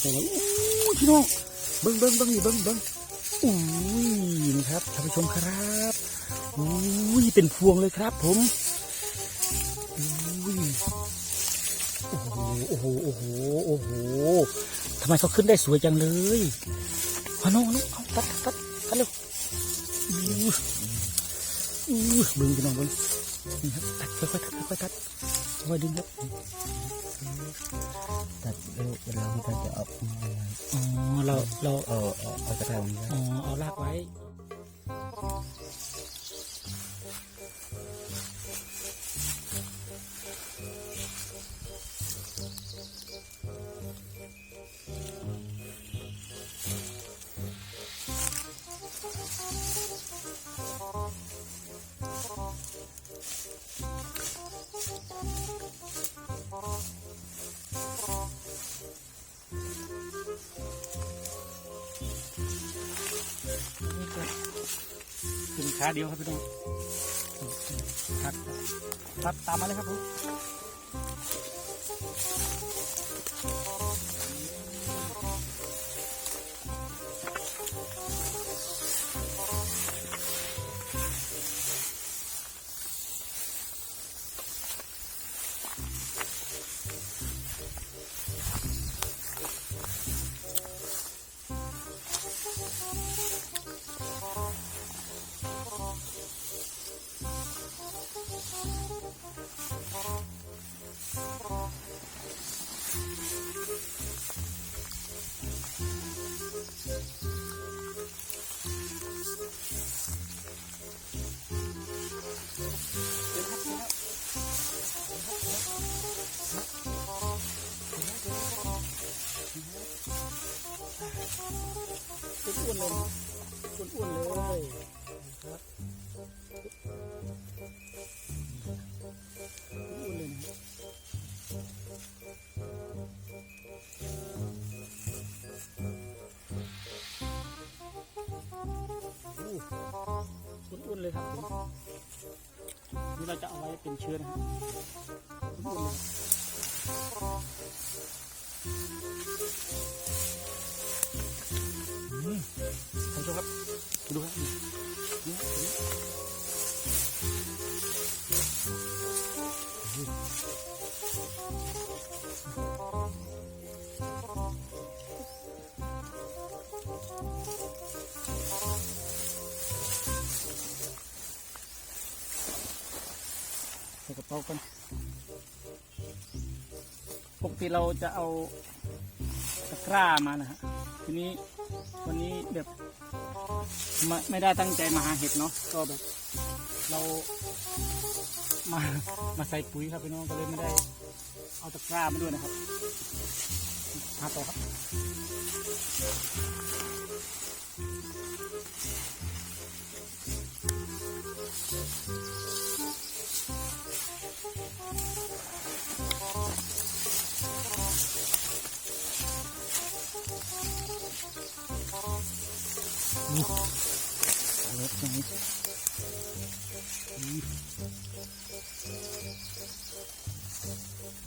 โอ้พี่น้องเบิ้งเบิ้งเบิ้งนี่เบิ้งเบิ้งอุ้ยนี่ครับท่านผู้ชมครับอุ้ยเป็นพวงเลยครับ ผมอุ้ยโอ้โหโอ้โหโอ้โหโอ้โหทำไมเขาขึ้นได้สวยจังเลยพาน้องน้องเอาตัดตัดตัดเร็วอู้อู้เบิ้งพี่น้องเบิ้งนี่ครับตัดค่อยๆตัดค่อยๆตัดค่อยๆดึงครับ ตัดแล้วเวลาที่จะเอามาอ๋อเราเราเอาเอาเอากระถางนี้อ๋อเอาลากไว้ ขาเดียวครับพี่น้องครับตัดตามมาเลยครับผม อุ่นๆเลยครับนี่เราจะเอาไว้เป็นเชื้อนะครับท่านผู้ชมครับดูครับ เป๋ากันปกติเราจะเอาตะกร้ามานะฮะทีนี้วันนี้แบบไม่ไม่ได้ตั้งใจมาหาเห็ดเนาะก็แบบ เรามามาใส่ปุ๋ยครับพี่น้องก็เลยไม่ได้ เอาตะกร้ามาด้วยนะครับหาต่อครับ เอาไว้ตรงนี้นี่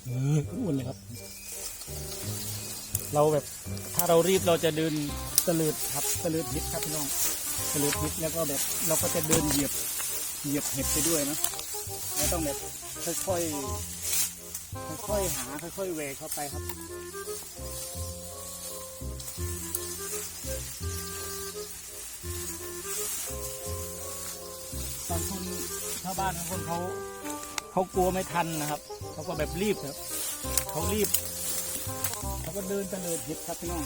นี่อ้วนเลยครับ เราแบบถ้าเรารีบเราจะเดินตะลิดครับตะลิดฮิตครับพี่น้องตะลิดฮิตแล้วก็แบบเราก็จะเดินเหยียบเหยียบเห็ดไปด้วยนะเราต้องแบบค่อยๆค่อยๆหาค่อยๆเวกเข้าไปครับาวบ้านบางคนเขาเขากลัวไม่ทันนะครับเขาก็แบบรีบครับเขารีบเขาก็เดินตะเลิดเห็ดครับพี่น้อง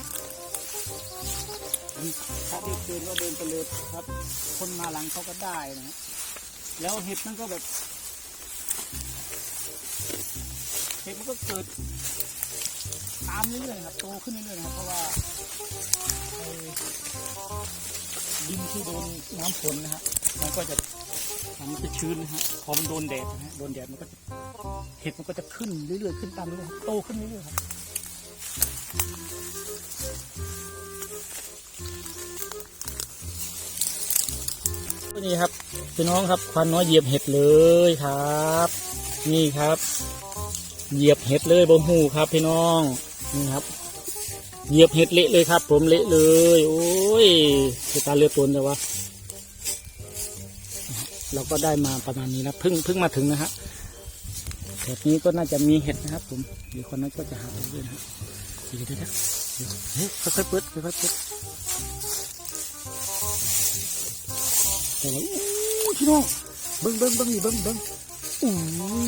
ถ้ารีบเดินก็เดินตะเลิดครับ คนมาหลังเขาก็ได้นะฮะแล้วเห็ดมันก็แบบเห็ดมันก็เกิดตามเรื่อยๆครับโตขึ้นเรื่อยๆนะครับเพราะว่าดินที่โดนน้ำฝนนะฮะมันก็จะ มันจะชื้นนะฮะพอมันโดนแดดนะฮะโดนแดดมันก็จะเห็ดมันก็จะขึ้นเรื่อยๆขึ้นตามเรื่อยๆโตขึ้นเรื่อยๆครับนี่ครับพี่น้องครับควันน้อยเหยียบเห็ดเลยครับ นี่ครับ เหยียบเห็ดเลยบนหูครับพี่น้องนี่ครับ เหยียบเห็ดเละเลยครับ ผมเละเลย โอ้ยตาเลือดตนแต่ว่า เราก็ได้มาประมาณนี้นะเพิ่งเพิ่งมาถึงนะฮะแถบนี้ก็น่าจะมีเห็ดนะครับ ผมเดี๋ยวคนนั้นก็จะหาไปเรื่อยนะฮะเดี๋ยวเดี๋ยวเฮ้ยค่อยๆเปิดค่อยๆเปิดแต่ว่าอู้พี่น้องเบิ้งเบิ้งเบิ้งนี่เบิ้งเบิ้งอุ้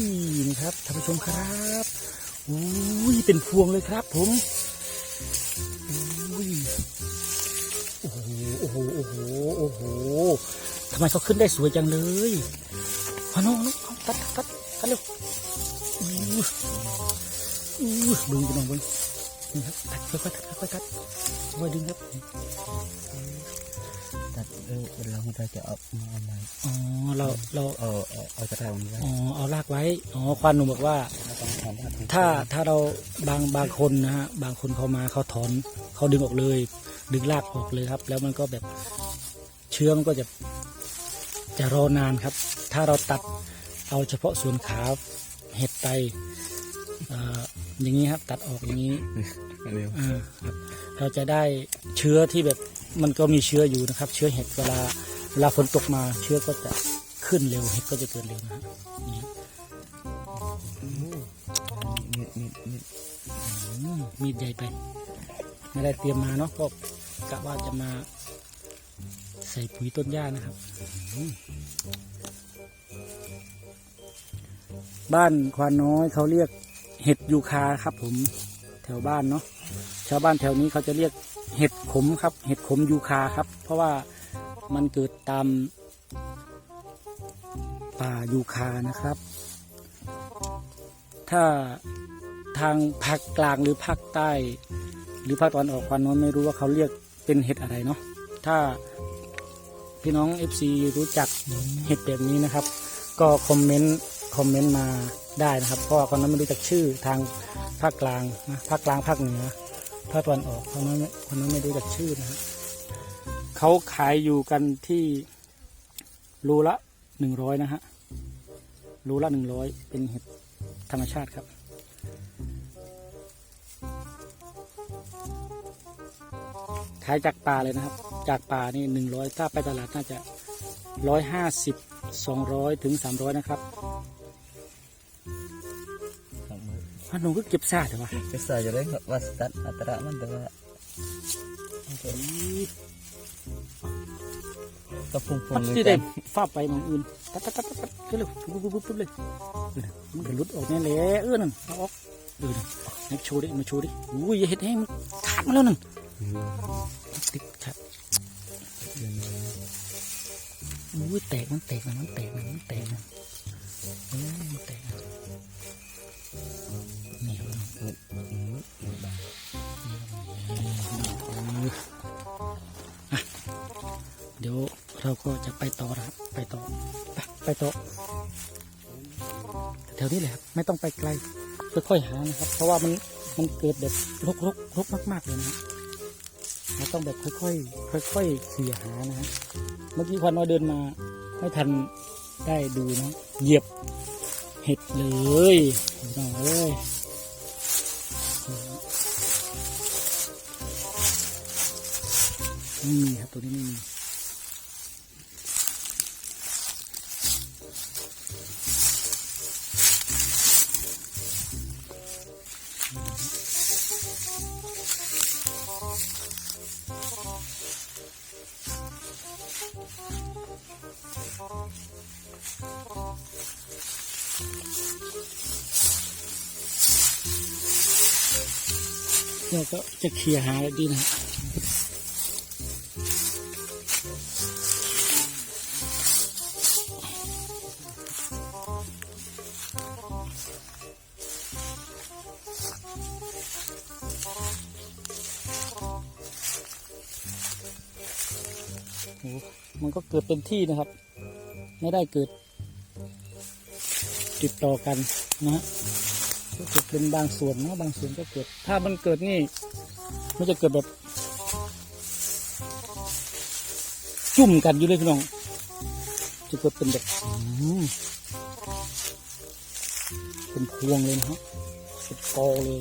ยนี่ครับท่านผู้ชมครับอุ้ยเป็นพวงเลยครับ ผมอุ้ยโอ้โหโอ้โหโอ้โหโอ้โหำไมเขาขึ้นได้สวยจังเลยพอน้องน้องเอาตัดตัดตัดเร็วอู้อู้ดึงพี่น้องเบิ้งนี่ครับตัดค่อยๆตัดค่อยๆตัดค่อยๆดึงครับตัดเออเวลาเราจะเอามาเอามาอ๋อเราเราเอาเอาเอากระถางนี้ไว้อ๋อเอาลากไว้อ๋อควานหนุ่มบอกว่าแล้วต้องทำให้ถูกถ้าถ้าเราบางบางคนนะฮะบางคนเขามาเขาถอนเขาดึงออกเลย ดึงรากออกเลยครับ แล้วมันก็แบบเชื้อมันก็จะ จะรอนานครับ ถ้าเราตัดเอาเฉพาะส่วนขาเห็ดไตเอ่ออย่างนี้ครับ ตัดออกอย่างนี้เร็วอ่าครับเราจะได้เชื้อที่แบบมันก็มีเชื้ออยู่นะครับ เชื้อเห็ดเวลาเวลาฝนตกมาเชื้อก็จะขึ้นเร็วเห็ดก็จะเกิดเร็วนะฮะนี่มีดมีดมีดอืมมีดใหญ่ไป ไม่ได้เตรียมมาเนาะก็กะว่าจะมา ใส่ปุ๋ยต้นหญ้านะครับ บ้านควานน้อยเขาเรียกเห็ดยูคาครับ ผมแถวบ้านเนาะชาวบ้านแถวนี้เขาจะเรียกเห็ดขมครับ เห็ดขมยูคาครับ เพราะว่ามันเกิดตามป่ายูคานะครับ ถ้าทางภาคกลางหรือภาคใต้ หรือภาคตะวันออกควานน้อยไม่รู้ว่าเขาเรียกเป็นเห็ดอะไรเนาะถ้า พี่น้อง FC รู้จักเห็ดแบบนี้นะครับ ก็คอมเมนต์คอมเมนต์มาได้นะครับ เพราะว่าคนนั้นไม่รู้จักชื่อทางภาคกลางนะภาคกลางภาคเหนือภาคตะวันออกคนนั้นไม่คนนั้นไม่รู้จักชื่อนะฮะเขาขายอยู่กันที่รูละหนึ่งร้อยนะฮะรูละหนึ่งร้อยเป็นเห็ดธรรมชาติครับขายจากป่าเลยนะครับ จากป่านี่หนึ่งร้อยถ้าไปตลาดน่าจะร้อยห้าสิบสองร้อยถึงสามร้อยนะครับสองมือพ่อหนุ่มก็เก็บซาแต่ว่าจะใส่จะได้ว่าสตัดอัตรามันแต่ว่าก็พุ่งพุ่มังนเลยที่ได้ฟาบไปหมองอื่นตัดตัดตัดตัดตัดก็เลยปุ๊บปุ๊บปุ๊บปุ๊บเลยเออมันก็หลุดออกแน่เลยเออนั่นเอาออกเออนั่นให้โชว์ดิมาโชว์ดิอุ้ยอย่าเห็ดให้มันขาดมาแล้วนั่นติดครับ อุ้ยแตกมันแตกมันมันแตกมันมันแตกมันเออมันแตกนนี่ครับเดี๋ยวเราก็จะไปต่อนะครับไปต่อไปไปต่อแถวนี้แหละครับไม่ต้องไปไกลค่อยๆหานะครับ เพราะว่ามันมันเกิดแบบรกรกรกมากๆเลยนะเราต้องแบบค่อยๆค่อยๆเขี่ยหานะฮะเมื่อกี้ควันน้อยเดินมาไม่ทันได้ดูนะเหยียบเห็ดเลยน้องเอ้ยไม่มีครับตัวนี้ไม่มี เราก็จะเคลียร์หาอะไรดีนะ โอ้มันก็เกิดเป็นที่นะครับ ไม่ได้เกิด ติดต่อกันนะฮะก็เกิดเป็นบางส่วนนะบางส่วนก็เกิด ถ้ามันเกิดนี่มันจะเกิดแบบ จุ่มกันอยู่เลยพี่น้องจะเกิดเป็นแบบเป็นพวงเลยนะฮะเป็นกอเลย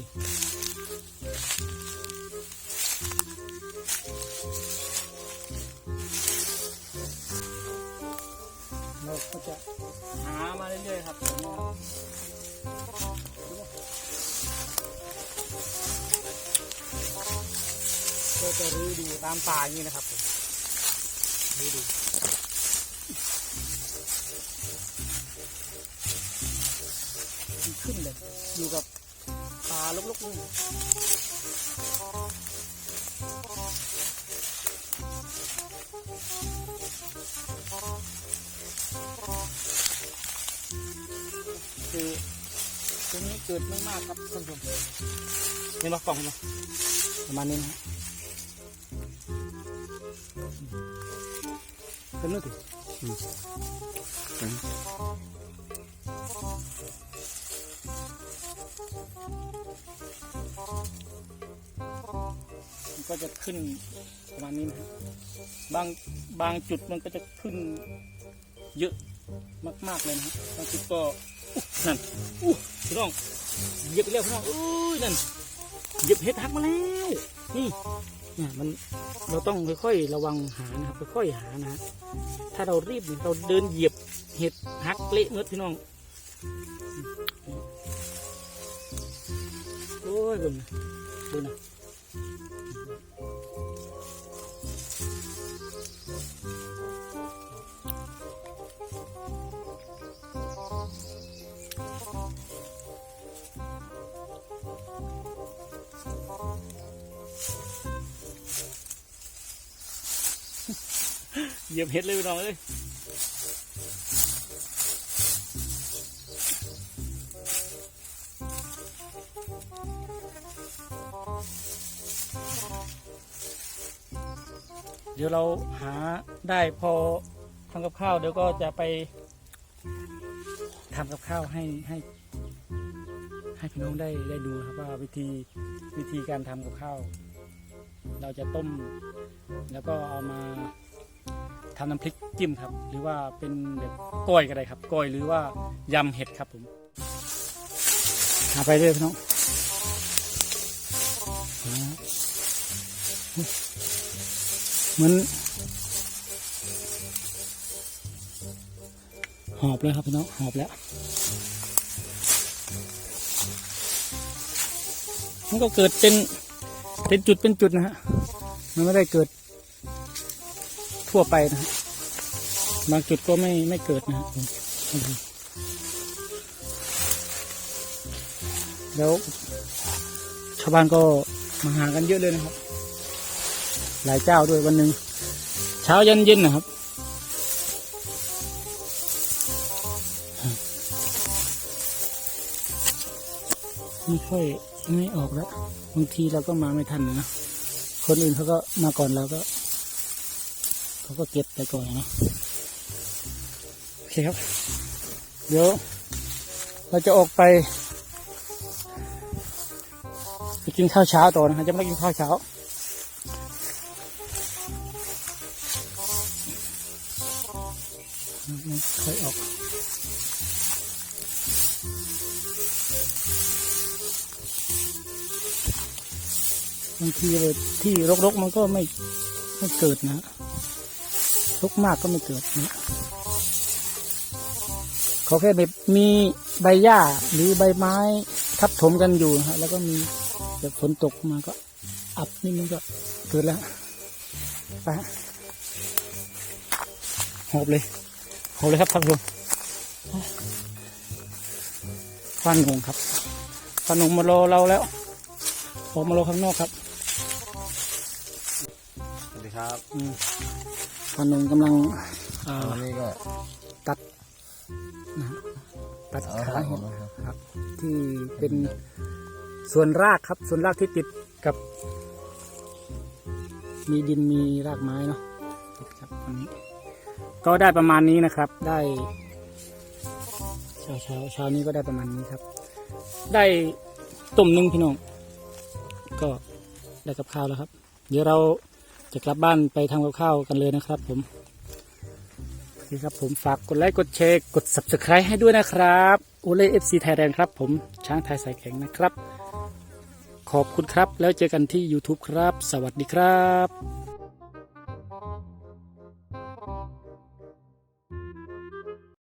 ตามป่าอย่างนี้นะครับผมรื้อดูขึ้นเลยอยู่กับป่าลกๆนี่คือตรงนี้เกิดไม่มากครับท่านผู้ชมเห็นปะกล่องเห็นปะประมาณนี้นะ เป็นนู่นสิมันก็จะขึ้นประมาณนี้นะบางบางจุดมันก็จะขึ้นเยอะมากๆเลยนะบางจุดก็นั่นอู้พี่น้องเหยียบไปแล้วพี่น้องอุ้ยนั่นเหยียบเห็ดหักมาแล้วนี่เนี่ยมัน เราต้องค่อยๆระวังหานะครับค่อยๆหานะถ้าเรารีบเนี่ยเราเดินเหยียบเห็ดหักเละเมื่อพี่น้องโอ้ยเบิ่งนะเบิ่งนะ เหยียบเห็ดเลยพี่น้องเอ้ยเดี๋ยวเราหาได้พอทำกับข้าวเดี๋ยวก็จะไปทำกับข้าวให้ให้ให้พี่น้องได้ได้ดูครับว่าวิธีวิธีการทำกับข้าว เราจะต้ม แล้วก็เอามา ทำน้ำพริกจิ้มครับ หรือว่าเป็นแบบก้อยก็ได้ครับก้อยหรือว่ายำเห็ดครับผมหาไปเรื่อยพี่น้องเหมือนหอบเลยครับพี่น้องหอบแล้วมันก็เกิดเป็นเป็นจุดเป็นจุดนะฮะมันไม่ได้เกิด ทั่วไปนะฮะบางจุดก็ไม่ไม่เกิดนะฮะแล้วชาวบ้านก็มาหากันเยอะเลยนะครับ หลายเจ้าด้วยวันหนึ่งเช้ายันเย็นนะครับไม่ค่อยไม่ออกแล้วบางทีเราก็มาไม่ทันนะคนอื่นเขาก็มาก่อนเราก็ เขาก็เก็บไปก่อนนะโอเคครับ เดี๋ยว เราจะออกไปไปกินข้าวเช้าต่อนะครับจะไม่กินข้าวเช้าค่อยออกบางทีเลยที่รกๆมันก็ไม่ไม่เกิดนะ รกมากก็ไม่เกิดนะขอแค่แบบมีใบหญ้าหรือใบไม้ทับถมกันอยู่นะฮะแล้วก็มีแบบฝนตกมาก็ อับนี่มันก็เกิดแล้วไปฮะหอบเลยหอบเลยครับท่านผู้ชมฟันงงครับฟันงงมารอเราแล้วออกมารอข้างนอกครับสวัสดีครับอืม พอนงกำลังเอ่อวันนี้ก็ตัดนะฮะตัดเอาขาละเห็ดครับครับ ที่เป็นส่วนรากครับ ส่วนรากที่ติดกับ มีดินมีรากไม้เนาะติดครับอันนี้ ก็ได้ประมาณนี้นะครับ ได้เช้าเช้าเช้านี้ก็ได้ประมาณนี้ครับ ได้ตุ่มหนึ่งพี่น้องก็ได้กับข้าวแล้วครับ เดี๋ยวเรา จะกลับบ้านไปทำกับข้าวกันเลยนะครับ ผมโอเคครับผมฝากกดไลค์กดแชร์กด subscribe ให้ด้วยนะครับโอเล่เอฟซีไทยแลนด์ครับผมช้างไทยสายแข็งนะครับ ขอบคุณครับแล้วเจอกันที่ YouTube ครับ สวัสดีครับ